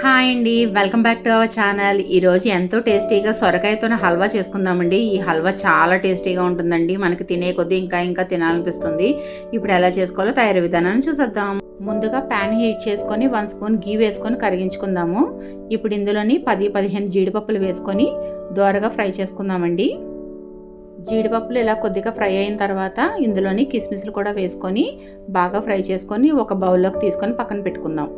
Hi అండి welcome back to our channel. ఈరోజు ఎంతో టేస్టీగా సొరకాయతో హల్వా చేసుకుందామండి. ఈ హల్వా చాలా టేస్టీగా ఉంటుందండి. మనకి తినే కొద్దీ ఇంకా ఇంకా తినాలనిపిస్తుంది. ఇప్పుడు ఎలా చేసుకోవాలో తయారీ విధానాన్ని చూసేద్దాం. ముందుగా ప్యాన్ హీట్ చేసుకొని వన్ స్పూన్ గీ వేసుకొని కరిగించుకుందాము. ఇప్పుడు ఇందులోని పది పదిహేను జీడిపప్పులు వేసుకొని దోరగా ఫ్రై చేసుకుందామండి. జీడిపప్పులు ఇలా కొద్దిగా ఫ్రై అయిన తర్వాత ఇందులోని కిస్మిస్లు కూడా వేసుకొని బాగా ఫ్రై చేసుకొని ఒక బౌల్లోకి తీసుకొని పక్కన పెట్టుకుందాం.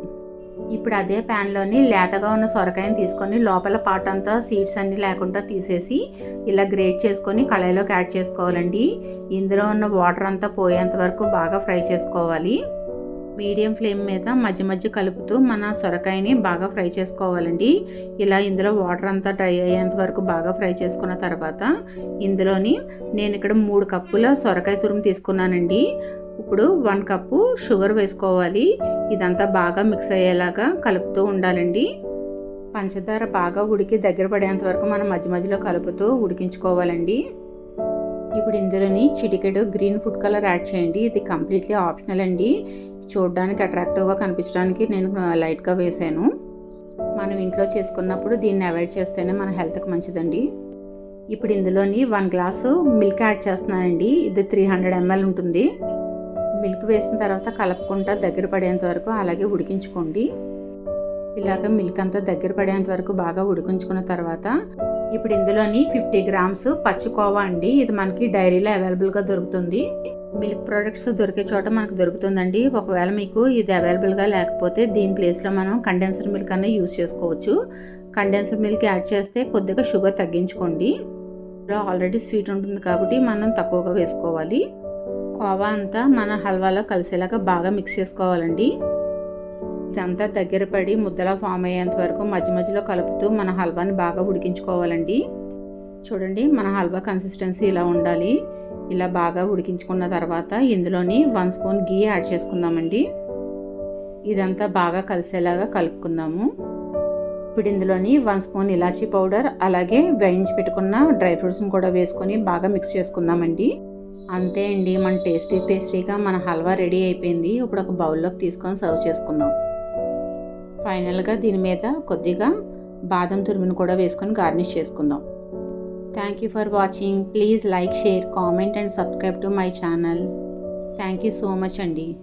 ఇప్పుడు అదే ప్యాన్లోని లేతగా ఉన్న సొరకాయని తీసుకొని లోపల పార్ట్ అంతా సీడ్స్ అన్నీ లేకుండా తీసేసి ఇలా గ్రేట్ చేసుకొని కళాయిలోకి యాడ్ చేసుకోవాలండి. ఇందులో ఉన్న వాటర్ అంతా పోయేంత వరకు బాగా ఫ్రై చేసుకోవాలి. మీడియం ఫ్లేమ్ మీద మధ్య మధ్య కలుపుతూ మన సొరకాయని బాగా ఫ్రై చేసుకోవాలండి. ఇలా ఇందులో వాటర్ అంతా డ్రై అయ్యేంత వరకు బాగా ఫ్రై చేసుకున్న తర్వాత ఇందులోని నేను ఇక్కడ మూడు కప్పుల సొరకాయ తురుము తీసుకున్నానండి. ఇప్పుడు వన్ కప్పు షుగర్ వేసుకోవాలి. ఇదంతా బాగా మిక్స్ అయ్యేలాగా కలుపుతూ ఉండాలండి. పంచదార బాగా ఉడికి దగ్గర పడేంత వరకు మనం మధ్య మధ్యలో కలుపుతూ ఉడికించుకోవాలండి. ఇప్పుడు ఇందులోని చిటికెడు గ్రీన్ ఫుడ్ కలర్ యాడ్ చేయండి. ఇది కంప్లీట్లీ ఆప్షనల్ అండి. చూడడానికి అట్రాక్టివ్గా కనిపించడానికి నేను లైట్గా వేసాను. మనం ఇంట్లో చేసుకున్నప్పుడు దీన్ని అవాయిడ్ చేస్తేనే మన హెల్త్కి మంచిదండి. ఇప్పుడు ఇందులోని వన్ గ్లాసు మిల్క్ యాడ్ చేస్తున్నానండి. ఇది త్రీ హండ్రెడ్ ఎంఎల్ ఉంటుంది. మిల్క్ వేసిన తర్వాత కలపకుండా దగ్గర పడేంత వరకు అలాగే ఉడికించుకోండి. ఇలాగ మిల్క్ అంతా దగ్గర పడేంత వరకు బాగా ఉడికించుకున్న తర్వాత ఇప్పుడు ఇందులోని ఫిఫ్టీ గ్రామ్స్ పచ్చికోవా అండి. ఇది మనకి డైరీలో అవైలబుల్గా దొరుకుతుంది. మిల్క్ ప్రోడక్ట్స్ దొరికే చోట మనకు దొరుకుతుందండి. ఒకవేళ మీకు ఇది అవైలబుల్గా లేకపోతే దీని ప్లేస్లో మనం కండెన్సర్ మిల్క్ అన్న యూజ్ చేసుకోవచ్చు. కండెన్సర్ మిల్క్ యాడ్ చేస్తే కొద్దిగా షుగర్ తగ్గించుకోండి. ఆల్రెడీ స్వీట్ ఉంటుంది కాబట్టి మనం తక్కువగా వేసుకోవాలి. కోవా అంతా మన హల్వాలో కలిసేలాగా బాగా మిక్స్ చేసుకోవాలండి. ఇదంతా దగ్గర పడి ముద్దలా ఫామ్ అయ్యేంత వరకు మధ్య మధ్యలో కలుపుతూ మన హల్వాని బాగా ఉడికించుకోవాలండి. చూడండి మన హల్వా కన్సిస్టెన్సీ ఇలా ఉండాలి. ఇలా బాగా ఉడికించుకున్న తర్వాత ఇందులోని వన్ స్పూన్ గీ యాడ్ చేసుకుందామండి. ఇదంతా బాగా కలిసేలాగా కలుపుకుందాము. ఇప్పుడు ఇందులోని వన్ స్పూన్ ఇలాచీ పౌడర్ అలాగే వేయించి పెట్టుకున్న డ్రై ఫ్రూట్స్ని కూడా వేసుకొని బాగా మిక్స్ చేసుకుందామండి. అంతే అండి. మన టేస్టీ టేస్టీగా మన హల్వా రెడీ అయిపోయింది. ఇప్పుడు ఒక బౌల్లోకి తీసుకొని సర్వ్ చేసుకుందాం. ఫైనల్గా దీని మీద కొద్దిగా బాదం తురుమును కూడా వేసుకొని గార్నిష్ చేసుకుందాం. Thank you for watching please like share comment and subscribe to my channel thank you so much అండి.